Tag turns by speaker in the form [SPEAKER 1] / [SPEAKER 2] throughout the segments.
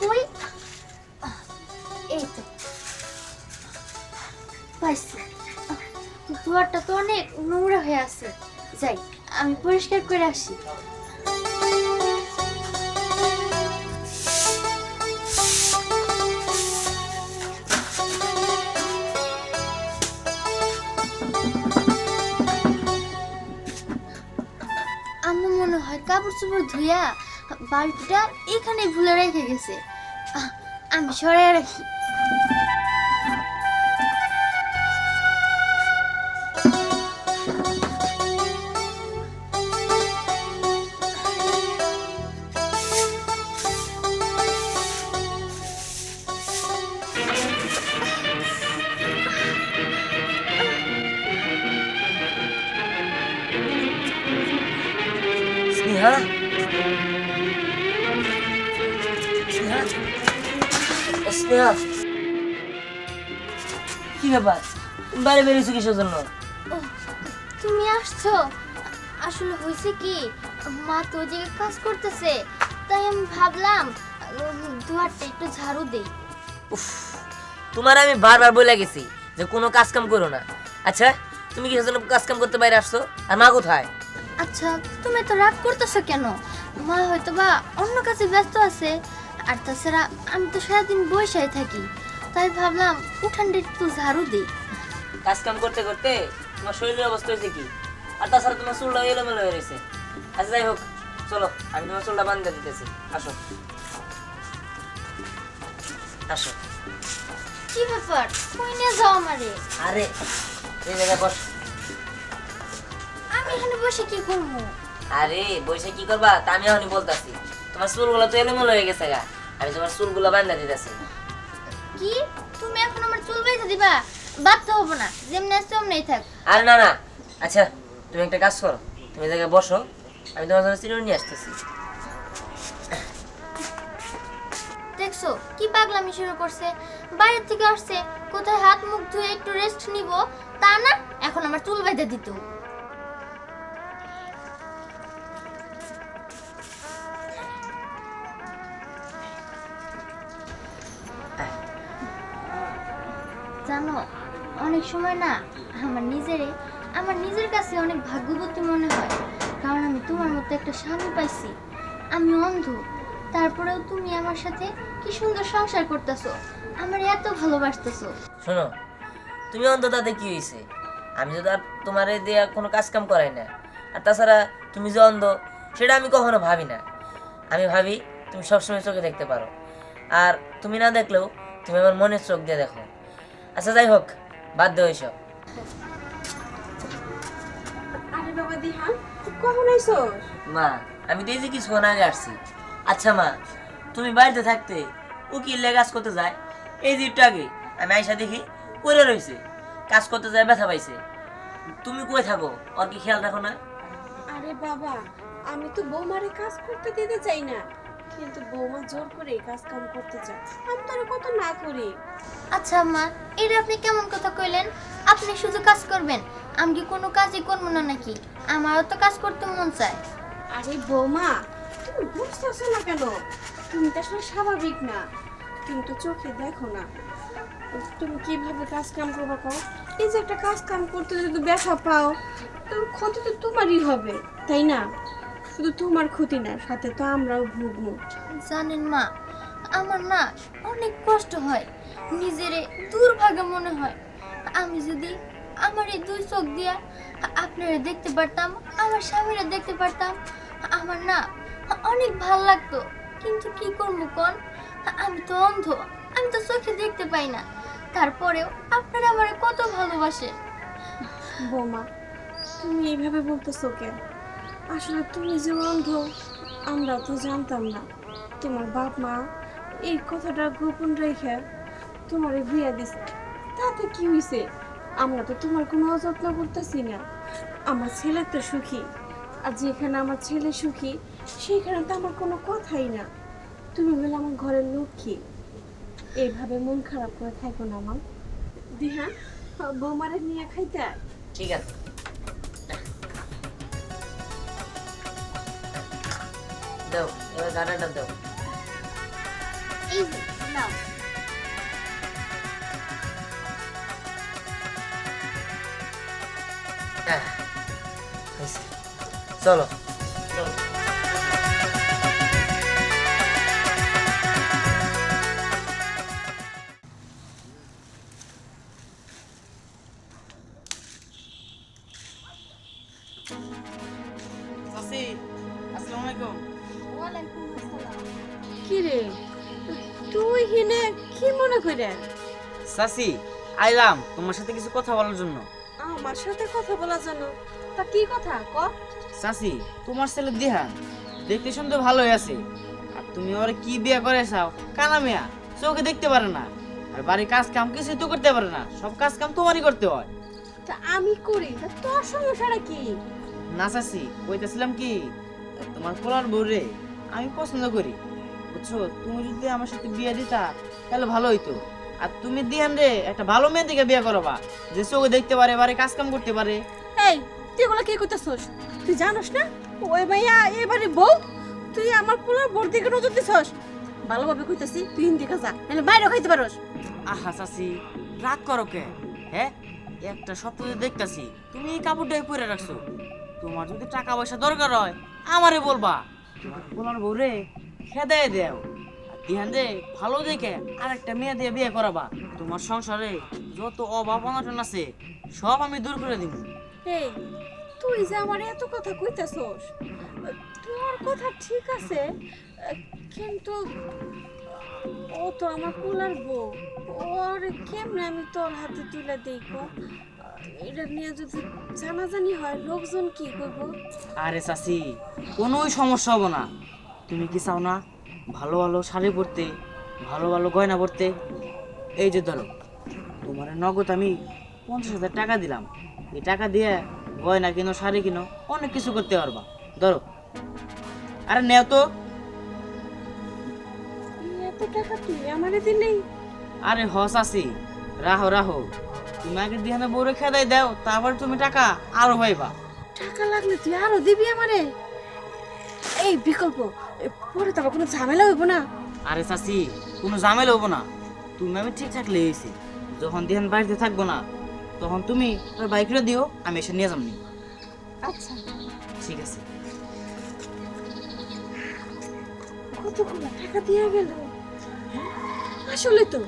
[SPEAKER 1] কই আহ, এই তো পাইছি দুয়ারটা তো অনেক নোংরা হয়ে আছে যাই আমি পরিষ্কার করে আসি আম্মু মনে হয় কাপড় চোপড় ধুইয়া বালতিটা এখানে ভুলে রেখে গেছে। আমি সরে রাখি।
[SPEAKER 2] স্নেহা? স্নেহা। কি ব্যাপার? বাইরে বেরিয়েছো কিসের জন্য?
[SPEAKER 1] তুমি আসছো। আসলে হয়েছে কি মা তো ওই জায়গায় কাজ করতেছে তাই আমি ভাবলাম দুয়ারটা একটু ঝাড়ু দেই।
[SPEAKER 2] উফ তোমার আমি বারবার বলে গেছি যে কোনো কাজ কাম করো না। আচ্ছা তুমি কিসের জন্য কাজ কাম করতে বাইরে আসছো? আর মা কোথায়?
[SPEAKER 1] আচ্ছা তুমি তো রাগ করতেছো কেন? মা হয়তো বা অন্য কাছে ব্যস্ত আছে। আর তাছাড়া আমি তো সারাদিন বসেই থাকি তাই ভাবলাম উঠানটা একটু ঝাড়ু দিই।
[SPEAKER 2] কাজ কাম করতে করতে তোমার শরীরের অবস্থা হয়েছে কি? আর তাছাড়া তোমার চুলটা এলোমেলো হয়ে রয়েছে। আচ্ছা যাই হোক চলো আমি তোমার চুলটা বান্ধে দিতেছি। আসো। আসো।
[SPEAKER 1] কি ব্যাপার? কই নিয়ে যাও আমারে?
[SPEAKER 2] আরে এই জায়গায় বস।
[SPEAKER 1] আমি এখানে বসে কি করব?
[SPEAKER 2] আরে বসে কি করবা? তা আমি এখনই বলতাছি। তোমার চুলগুলো তো এলোমেলো হয়ে গেছে গা। আমি তোমার চুলগুলো বান্ধা দিতেছি।
[SPEAKER 1] কি? তুমি এখন আমার চুল বেঁধে দিবা? বাধ্য হব না। যেমনি আছে অমনি থাক।
[SPEAKER 2] আরে না না। আচ্ছা তুমি একটা কাজ করো। তুমি জায়গায় বসো। আমি তোমার জন্য চিরুনি নিয়ে আসতেছি।
[SPEAKER 1] দেখছ কি পাগলামি শুরু করছে? বাইরে থেকে আসছে। কোথায় হাত মুখ ধুয়ে একটু রেস্ট নিব? তা না এখন আমার চুল বেঁধে দিত। অনেক সময় না, আমার নিজেরে, আমার নিজের কাছে অনেক ভাগ্যবতী মনে হয়। কারণ আমি তোমার মতো একটা স্বামী পাইছি। আমি অন্ধ। তারপরেও তুমি আমার সাথে কি সুন্দর সংসার করতেছো? আমার এত ভালোবাসতেছো।
[SPEAKER 2] শোনো, তুমি অন্ততাতে কি হয়েছে আমি যদি আর তোমার দেয়া কোনো কাজ কাম করাই না আর তাছাড়া তুমি যে অন্ধ, সেটা আমি কখনো ভাবি না। আমি ভাবি, তুমি সবসময় চোখে দেখতে পারো। আর তুমি না দেখলেও, তুমি আমার মনের চোখ দিয়ে দেখো। আচ্ছা যাই হোক
[SPEAKER 3] আরে বাবা কখন আইসোস
[SPEAKER 2] মা আমি তো এই যে কিছুক্ষণ আগে আসছি। আচ্ছা মা তুমি বাড়িতে থাকতে ও কি লে কাজ করতে যায়? এই যে একটু আগে আমি আইসা দেখি করে রয়েছে কাজ করতে যায় ব্যথা পাইছে। তুমি কই থাকো ওর কি খেয়াল রাখো না?
[SPEAKER 3] আরে বাবা আমি তো বৌমারে কাজ করতে দিতে চাই না। কিন্তু বৌমা জোর করে এই কাজ কাম করতে চায়। আমি তোর কত না করি
[SPEAKER 1] আচ্ছা মা এটা আপনি কেমন কথা কইলেন? আপনি শুধু কাজ করবেন আমি কি কোনো কাজই করব না নাকি? আমারও তো কাজ করতে মন চায়।
[SPEAKER 3] আরে বৌমা তুমি বুঝতেছো না কেন? তুমি তো আসলে স্বাভাবিক না। তুমি তো চোখে দেখো না। তুমি কীভাবে কাজ কাম করবা কও? এই যে একটা কাজ কাম করতে যদি ব্যথা পাও তোর ক্ষতি তো তোমারই হবে তাই না? শুধু তোমার ক্ষতি না সাথে তো আমরাও ভুগবো।
[SPEAKER 1] জানেন মা আমার না অনেক কষ্ট হয় নিজেরে দুর্ভাগ্য মনে হয়। আমি যদি আমার এই দুই চোখ দিয়া আপনারা দেখতে পারতাম আমার স্বামীরা দেখতে পারতাম আমার না অনেক ভালো লাগতো। কিন্তু কি করব কন? আমি তো অন্ধ আমি তো চোখে দেখতে পাই না। তারপরেও আপনারা আমার কত ভালোবাসেন।
[SPEAKER 3] বৌমা তুমি এইভাবে বলতেছো কেন? আসলে তুমি যে অন্ধ, আমরা তো জানতাম না। তোমার বাপ মা এই কথাটা গোপন রেখে তোমার বিয়ে দিছে। তাতে কি হয়েছে আমরা তো তোমার কোনো অযত্ন করতেছি না। আমার ছেলে তো সুখী, আর যেখানে আমার ছেলে সুখী সেইখানে তো আমার কোনো কথাই না। তুমি বলে আমার ঘরের লক্ষ্মী। এইভাবে মন খারাপ করে থাকো না আমার দিহা, বৌমারে নিয়ে খাইতে
[SPEAKER 2] ঠিক আছে। দাও এবার গাড়াটা দাও। হ্যাঁ, চলো।
[SPEAKER 3] মনে করে?
[SPEAKER 4] চাচি আইলাম তোমার সাথে কিছু কথা বলার জন্য।
[SPEAKER 3] আমার সাথে কথা বলার জন্য? তা কি কথা? ক।
[SPEAKER 4] চাচি তোমার ছেলে দিহা দেখতে শুনতে ভালোই আছে। আর তুমি ওরে কি বিয়ে করে চাও কানা মেয়া চোখে দেখতে পারে না। আর বাড়ির কাজ কাম কিছুই তো করতে পারে না সব কাজ কাম তোমারই করতে হয়।
[SPEAKER 3] তা আমি করি তা তোর সমস্যাটা কি?
[SPEAKER 4] না চাচি কইতেছিলাম কি তোমার পোলার বউরে আমি পছন্দ করি। বুঝছ? তুমি যদি আমার সাথে বিয়ে দিতা তাহলে ভালো হইতো। আর তুমি দিহান রে একটা ভালো মেয়ে দিকে বিয়ে করবা। যে চোখে দেখতে পারে বাড়ি কাজ কাম করতে পারে।
[SPEAKER 3] এই তুই এগুলো কি করতেছস? তুই জানোস না? ওই ভাইয়া এবারে বউ তুই আমার পুরো বোর দিকে নজর দিছস? ভালোভাবে কইতাছি তুই হিন্দি কাজা নাহলে বাইরে খাইতে পারোস।
[SPEAKER 4] আহা চাচি রাগ করো কে? হ্যাঁ? একটা সপ্তাহ দেখতাছি তুমি এই কাপড়টাই পরে রাখছো। তোমার যদি টাকা পয়সা দরকার হয় আমারে বলবা। বলার বউরে খেদায় দেও। দিহান রে ভালো দেখে আরেকটা মেয়ে দিয়ে বিয়ে করাবা। তোমার সংসারে যত অভাব অনটন আছে সব আমি দূর করে দিব
[SPEAKER 3] এই তুই যে আমার এত কথা কইতাছস তোর কথা ঠিক আছে কিন্তু ও তো আমার পোলার বউ। ওর কেমনে আমি তোর হাতে তুলে দেখব এটা নিয়ে যদি জানাজানি হয় লোকজন কি করব
[SPEAKER 4] আরে চাচি কোনোই সমস্যা হব না। তুমি কি চাও না ভালো ভালো শাড়ি পরতে ভালো ভালো গয়না পরতে? এই যে ধরো তোমার নগদ আমি পঞ্চাশ হাজার টাকা দিলাম। এই টাকা দিয়ে গয়না কিনো শাড়ি কিনো অনেক কিছু করতে পারবা। ধরো। আরে নেও তো।
[SPEAKER 3] এত টাকা তুই আমারে
[SPEAKER 4] আরে হস আছি রাহো রাহো। তুমি আগে দিহানে বউরে খেদাই দাও তারপর তুমি টাকা আরও পাইবা।
[SPEAKER 3] টাকা লাগলে তুই আরও দিবি আমারে। এই বিকল্প। পরে তো কোনো ঝামেলা হইব না।
[SPEAKER 4] আরে চাচি কোনো ঝামেলা হব না। তুমি আমি ঠিক থাকলে হয়েছে যখন দিহান বাড়িতে থাকব না তখন তুমি তোর বাইকটা দিও আমি এসে নিয়ে যাবনি
[SPEAKER 3] আচ্ছা।
[SPEAKER 4] ঠিক আছে।
[SPEAKER 3] কতগুলো টাকা দিয়ে গেল? আসলে তো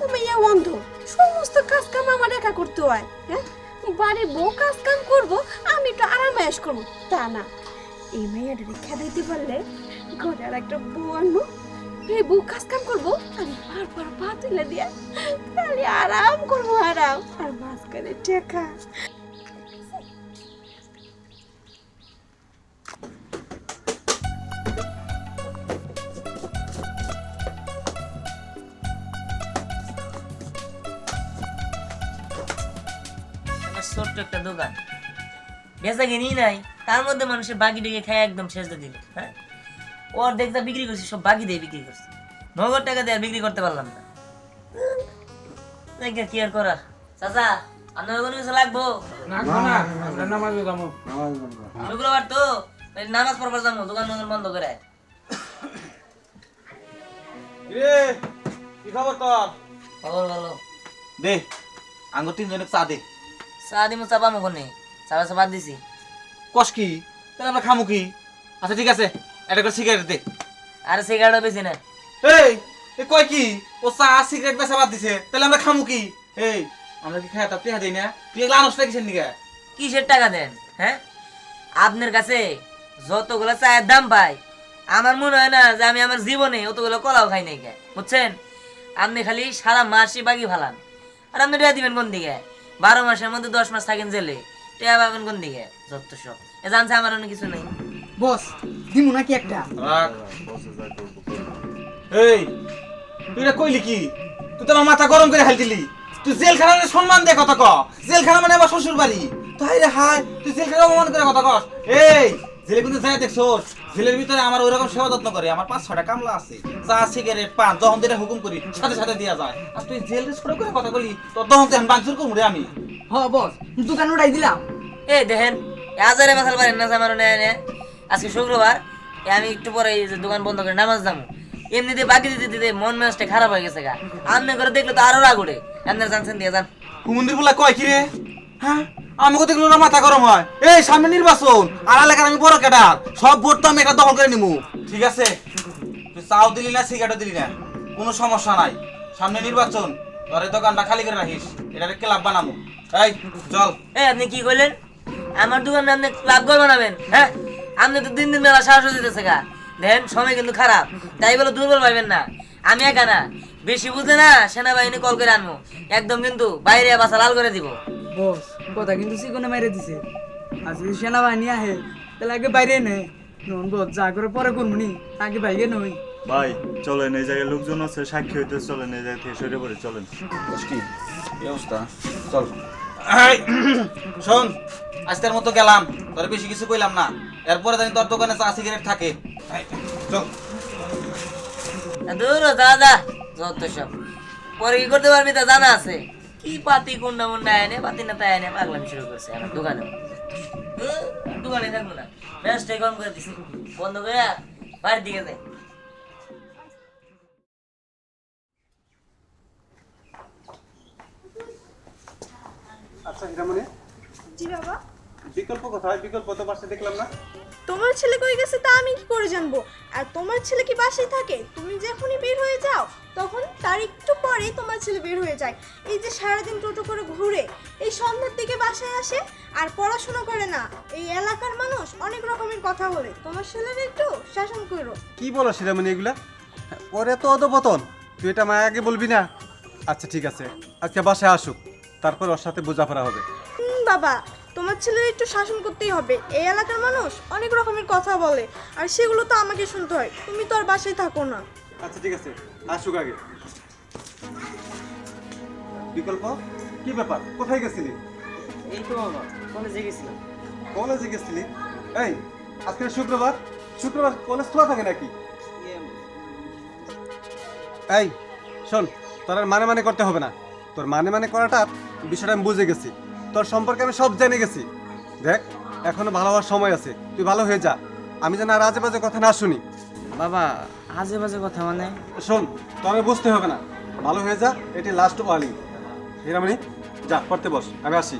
[SPEAKER 3] ও মেয়ে অন্ধ। সমস্ত কাজ কাম আমার একা করতে হয় হ্যাঁ? বাড়ির বউ কাজ কাম করব আমি একটু আরামায়াস করব। তা না। এই মেয়েটা রেখা দিতে পারলে ঘরে আর একটা বউ আনব। এই বউ কাজ কাম করব আমি বারবার পা তুলে দিয়া খালি আরাম করব, আরাম। আর মাঝখানে টেকা
[SPEAKER 2] ছোট্ট একটা দোকান। বেচা কিনি নাই। তার মধ্যে মানুষের বাকি ডেকে খায় একদম শেষ দিল হ্যাঁ? ওর দেখতে বিক্রি করছি সব বাকি দিয়ে বিক্রি করছি। নগদ টাকা দিয়ে আর বিক্রি করতে পারলাম না। দেখে কি আর করা চাচা আপনার কোনো কিছু লাগবো? শুক্রবার তো নামাজ পড়বার যাব দোকান দোকান বন্ধ করে।
[SPEAKER 5] রে কি খবর তোর?
[SPEAKER 2] খবর ভালো।
[SPEAKER 5] দে আঙ্গুর তিনজনে চা দে।
[SPEAKER 2] চা দিমু চা পামো কোনে? চা চা বাদ দিছি।
[SPEAKER 5] কস কি? তাহলে আমরা খামু কি? আচ্ছা ঠিক আছে। এটা করে সিগারেট দে।
[SPEAKER 2] আর সিগারেটও বেশি না।
[SPEAKER 5] এই এ কয় কি? ও চা সিগারেট বেচা বাদ দিছে। তাহলে আমরা খামু কি? এই আমরা কি খাই তার টেহা দেই না? তুই এগুলো আনস না কিসের নিগা
[SPEAKER 2] কিসের টাকা দেন হ্যাঁ? আপনার কাছে যতগুলো চায়ের দাম পাই আমার মনে হয় না যে আমি আমার জীবনে অতগুলো কলাও খাই নাই গে বুঝছেন? আপনি খালি সারা মাসই বাকি ফালান। আর আপনি টেয়া দিবেন কোন দিকে? বারো মাসের মধ্যে দশ মাস থাকেন জেলে। টেয়া পাবেন কোন দিকে? যত সব। এ জানছে আমার অন্য কিছু নাই।
[SPEAKER 6] বস দিমু নাকি একটা?
[SPEAKER 5] এই তুই এটা কইলি কি? তুই তো আমার মাথা গরম করে দিলি তুই জেলখানার সম্মান দে কথা ক। জেলখানা মানে আমার শ্বশুর বাড়ি তাই রে হাই তুই জেলখানা অপমান করে কথা কস। এই জেলে কিন্তু যাই দেখছোস জেলের ভিতরে আমার ওইরকম সেবা যত্ন করে। আমার পাঁচ ছটা কামলা আছে। চা সিগারেট পান যখন যেটা হুকুম করি সাথে সাথে দিয়া যায়। আর তুই জেল ছোট করে কথা বলি তোর তখন তুই বাংচুর করব রে আমি?
[SPEAKER 6] হ বস দোকান উঠাই দিলাম।
[SPEAKER 2] এই দেখেন এ হাজারে মাথাল পারেন না আমার নেয় নে। আজকে শুক্রবার এ আমি একটু পরে এই যে দোকান বন্ধ করে নামাজ যাব। এমনিতে বাকি দিতে দিতে মন মেজাজটা খারাপ হয়ে গেছে গা। আমনে করে দেখলে তো আরও রাগ উঠে আপনার জানছেন দিয়ে যান।
[SPEAKER 5] কুমন্দির বলা কয় কি রে হ্যাঁ? আমাকে দেখল না মাথা গরম হয়? এই সামনে নির্বাচন। আর এলাকার আমি বড় ক্যাডার। সব ভোট তো আমি এটা দখল করে নিমু। ঠিক আছে? তুই চাও দিলি না সিগারেটও দিলি না। কোনো সমস্যা নাই। সামনে নির্বাচন। এই দোকানটা খালি করে রাখিস। এটা ক্লাব বানাবো এই চল।
[SPEAKER 2] এই আপনি কি কইলেন? আমার দোকানে আপনি ক্লাব ঘর বানাবেন হ্যাঁ? আপনি তো দিন দিন মেলা সাহস দিতেছে গা। দেখেন সময় কিন্তু খারাপ। তাই বলে দুর্বল পাইবেন না। আমি একা না। বেশি বুঝলে না সেনাবাহিনী কল করে আনব একদম কিন্তু বাইরে বাসা লাল করে দিব।
[SPEAKER 6] বস। কথা কিন্তু চিকনে মেরে দিছে। আর যদি সেনাবাহিনী আহে তাহলে আগে বাইরে নে নন বস যা করে পরে করবনি আগে বাইরে নই।
[SPEAKER 7] ভাই চলেন এই জায়গায় লোকজন আছে সাক্ষী হইতে চলেন এই জায়গা থেকে সরে পড়ে চলেন।
[SPEAKER 5] কি? এই অবস্থা চল। শোন আজকের মতো গেলাম তোর বেশি কিছু কইলাম না। এরপরে জানি তোর দোকানে চা সিগারেট থাকে। চল।
[SPEAKER 2] দূর দাদা যত সব। পরে কি করতে পারবি তা জানা আছে। কি পাতি কুন্ডা মুন্ডা এনে পাতি না তাই এনে পাগলামি শুরু করছে আমার দোকানে। দোকানে থাকব না। ম্যাচটাই কম করে দিছি। বন্ধ করে বাড়ির দিকে যাই।
[SPEAKER 8] আচ্ছা হিরামণি
[SPEAKER 9] জি বাবা।
[SPEAKER 8] বিকল্প কোথায় বিকল্প তো পাশে দেখলাম না।
[SPEAKER 9] তোমার ছেলে কই গেছে তা আমি কি করে জানব? আর তোমার ছেলে কি বাসায় থাকে? তুমি যখনই বের হয়ে যাও তখন তার একটু পরেই তোমার ছেলে বের হয়ে যায়। এই যে সারাদিন টোটো করে ঘুরে এই সন্ধ্যার দিকে বাসায় আসে আর পড়াশোনা করে না। এই এলাকার মানুষ অনেক রকমের কথা বলে। তোমার ছেলের একটু শাসন করো।
[SPEAKER 8] কি বলো হীরামণি এগুলা? ওরে তো অধপতন। তুই এটা মায় আগে বলবি না? আচ্ছা ঠিক আছে। আজকে বাসায় আসুক। তারপর ওর সাথে বোঝাপড়া হবে।
[SPEAKER 9] হুম বাবা তোমার ছেলের একটু শাসন করতেই হবে। এই এলাকার মানুষ অনেক রকমের কথা বলে আর সেগুলো তো আমাকে শুনতে হয়। তুমি তো আর বাসায় থাকো না।
[SPEAKER 8] আচ্ছা ঠিক আছে। আসুক আগে। বিকল্প? কি ব্যাপার? কোথায় গেছিলি?
[SPEAKER 4] এই তো বাবা কলেজে গেছিলাম।
[SPEAKER 8] কলেজে গেছিলি? এই আজকে শুক্রবার? শুক্রবার কলেজ খোলা থাকে নাকি? এই শোন তোর আর মানে মানে করতে হবে না। তোর মানে মানে করাটা বিষয়টা আমি বুঝে গেছি। তোর সম্পর্কে আমি সব জেনে গেছি। দেখ এখনও ভালো হওয়ার সময় আছে। তুই ভালো হয়ে যা। আমি যেন আর আজে বাজে কথা না শুনি।
[SPEAKER 4] বাবা আজে বাজে কথা মানে?
[SPEAKER 8] শোন তোমাকে বুঝতে হবে না। ভালো হয়ে যা এটি লাস্ট ওয়ালিং হিরামণি যা পড়তে বস আমি আসি।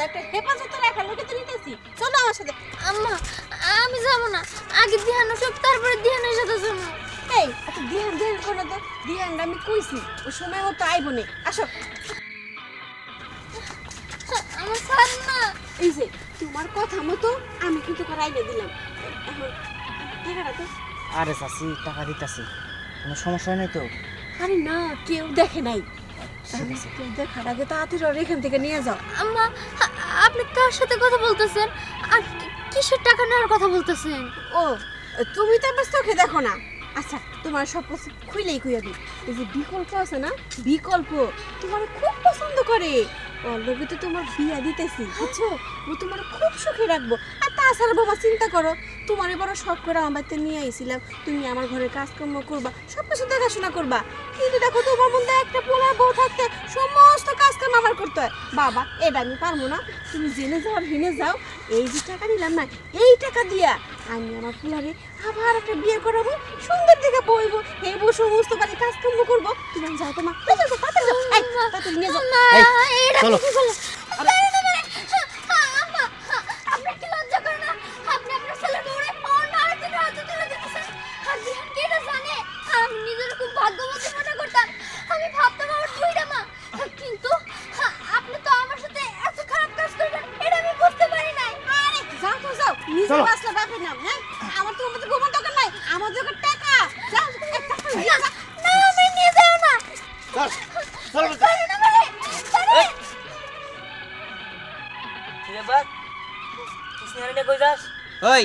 [SPEAKER 3] ভালো একটা হেফাজতে রাখার লোকে তো নিতেছি। চলো আমার সাথে।
[SPEAKER 1] আম্মা আমি যাব না। আগে ধ্যান সব তারপরে ধ্যানের সাথে যাব।
[SPEAKER 3] এই এত ধ্যান ধ্যান করো তো। ধ্যানটা আমি কইছি ও সময় মতো আইবো নে। আসো।
[SPEAKER 1] আমার সার না।
[SPEAKER 3] এই যে তোমার কথা মতো আমি কিন্তু করাইবে দিলাম। এখন টাকাটা তো
[SPEAKER 4] আরে চাচি টাকা দিতাছি। কোনো সমস্যা নেই তো?
[SPEAKER 3] আরে না কেউ দেখে নাই। কেউ দেখার আগে তাড়াতাড়ি ওর এখান থেকে নিয়ে যাও।
[SPEAKER 1] আম্মা আপনি কার সাথে কথা বলতেছেন? আর কিসের টাকা নেওয়ার কথা বলতেছেন?
[SPEAKER 3] ও, তুমি তো আমার চোখে দেখো না। আচ্ছা তোমার সব কিছু খুইলেই খুইয়াবি এই যে বিকল্প আছে না, বিকল্প, তোমার খুব পছন্দ করে। অলরেডি তো তোমার বিয়া দিতেছি, বুঝছ? ও তোমার খুব সুখে রাখব। আর তাছাড়া বাবা, চিন্তা করো, তোমার বড় শখ করে আমার বাড়িতে নিয়ে আইছিলাম। তুমি আমার ঘরে কাজকর্ম করবা সব কিছু দেখাশোনা করবা। কিন্তু দেখো, তোমার মধ্যে একটা পোলার বউ থাকতে সমস্ত কাজকাম আমার করতে হয়। বাবা, এটা আমি পারব না। তুমি জেনে যাও আর হেনে যাও, এই যে টাকা নিলাম না, এই টাকা দিয়া আমি আমার পোলারে আবার একটা বিয়ে করাবো
[SPEAKER 4] ওই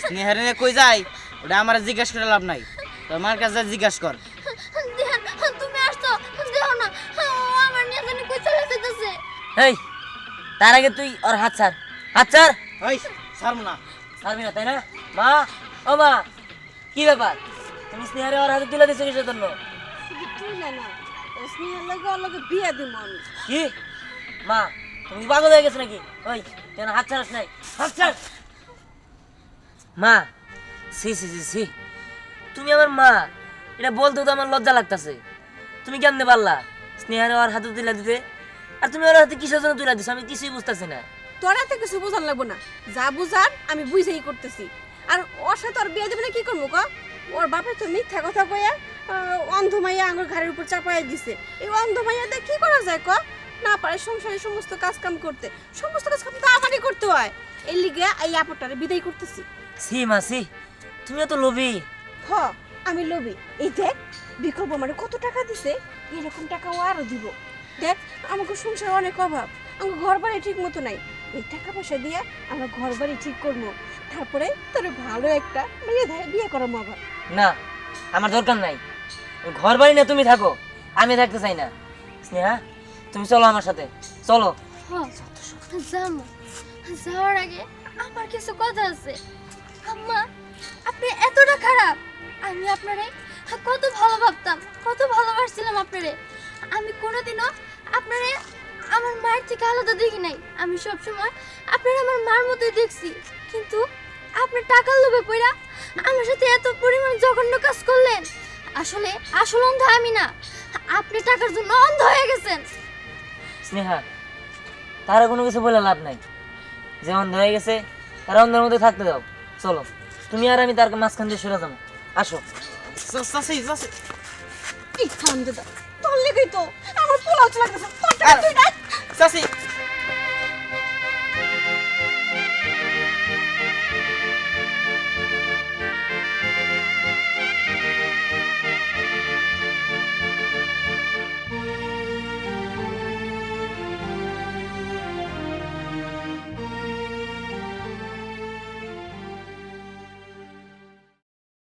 [SPEAKER 4] স্নেহারে কই যাই? ওটা আমার জিজ্ঞাসা করে লাভ নাই। তোমার কাছে জিজ্ঞাসা কর।
[SPEAKER 1] তুমি আসছো দেও না আমার নিয়ে জানি কই চলে যেতেছে
[SPEAKER 2] এই তার আগে তুই ওর হাত ছাড়। হাত ছাড়।
[SPEAKER 4] ওই ছাড়বো না।
[SPEAKER 2] ছাড়বি না তাই না? মা ও মা কি ব্যাপার? তুমি স্নেহারে ওর হাতে তুলে দিছো কিসের জন্য?
[SPEAKER 3] শুধু না না স্নেহার লাগে ওর লগে বিয়া দিব
[SPEAKER 2] কি? মা তুমি পাগল হয়ে গেছো নাকি? ওই কেন হাত ছাড়াস নাই? হাত ছাড়! মা সি সি সি সি তুমি আমার মা, এটা বলতে তো আমার লজ্জা লাগতেছে। তুমি কেমনে পারলা? স্নেহারে ওর হাতে তুলে দিতে। আর তুমি ওর হাতে কিসের জন্য তুলে দিছো? আমি কিছুই বুঝতেছি না।
[SPEAKER 3] তোরা তো কিছু বোঝার লাগবো না। যা বুঝার, আমি বুঝেই করতেছি। আর ওর সাথে ওর বিয়ে দেবে না কি করব, ক? ওর বাপে তো মিথ্যা কথা কয়ে অন্ধ মাইয়া আমার ঘাড়ের উপর চাপাই দিছে। এই অন্ধ মাইয়া দিয়ে কি করা যায়, ক? না পারে সংসারে সমস্ত কাজ কাম করতে। সমস্ত কাজ কাম তো আমারই করতে হয়। এই লিগে এই আপটারে বিদায় করতেছি।
[SPEAKER 2] সি মা সি তুমি তো লোভী।
[SPEAKER 3] হ আমি লোভী। এই দেখ বিকল্প মানে কত টাকা দিছে এরকম টাকা ও আরও দিব। দেখ আমাকে সংসার অনেক অভাব আমার ঘর বাড়ি ঠিক মতো নাই। এই টাকা পয়সা দিয়ে আমরা ঘর বাড়ি ঠিক করব। তারপরে তোর ভালো একটা মেয়ে বিয়ে করাবো আবার।
[SPEAKER 2] না আমার দরকার নাই। ওই ঘর বাড়ি না তুমি থাকো আমি থাকতে চাই না। স্নেহা তুমি চলো আমার সাথে। চলো।
[SPEAKER 1] হ্যাঁ যাব যাওয়ার আগে আমার কিছু কথা আছে। আম্মা, আপনি এতটা খারাপ। আমি আপনারে কত ভালো ভাবতাম, কত ভালোবাসছিলাম আপনারে। আমি কোনোদিনও আপনারে আমার মায়ের থেকে আলাদা দেখি নাই। আমি সব সময় আপনারা আমার মার মতোই দেখছি। কিন্তু আপনি টাকার লোভে পড়া আমার সাথে এত পরিমাণ জঘন্য কাজ করলেন। আসলে আসল অন্ধ আমি না। আপনি টাকার জন্য অন্ধ হয়ে গেছেন।
[SPEAKER 2] স্নেহা, তারা কোনো কিছু বলে লাভ নাই। যে অন্ধ হয়ে গেছে, তারা অন্ধের মধ্যে থাকতে দাও। চলো তুমি আর আমি তার মাঝখান দিয়ে সরে যাব। আসো।
[SPEAKER 4] চাচি চাচি
[SPEAKER 3] ইচ্ছা দাদা। তোর লেগেই তো আমার পোলাও না
[SPEAKER 4] চাচি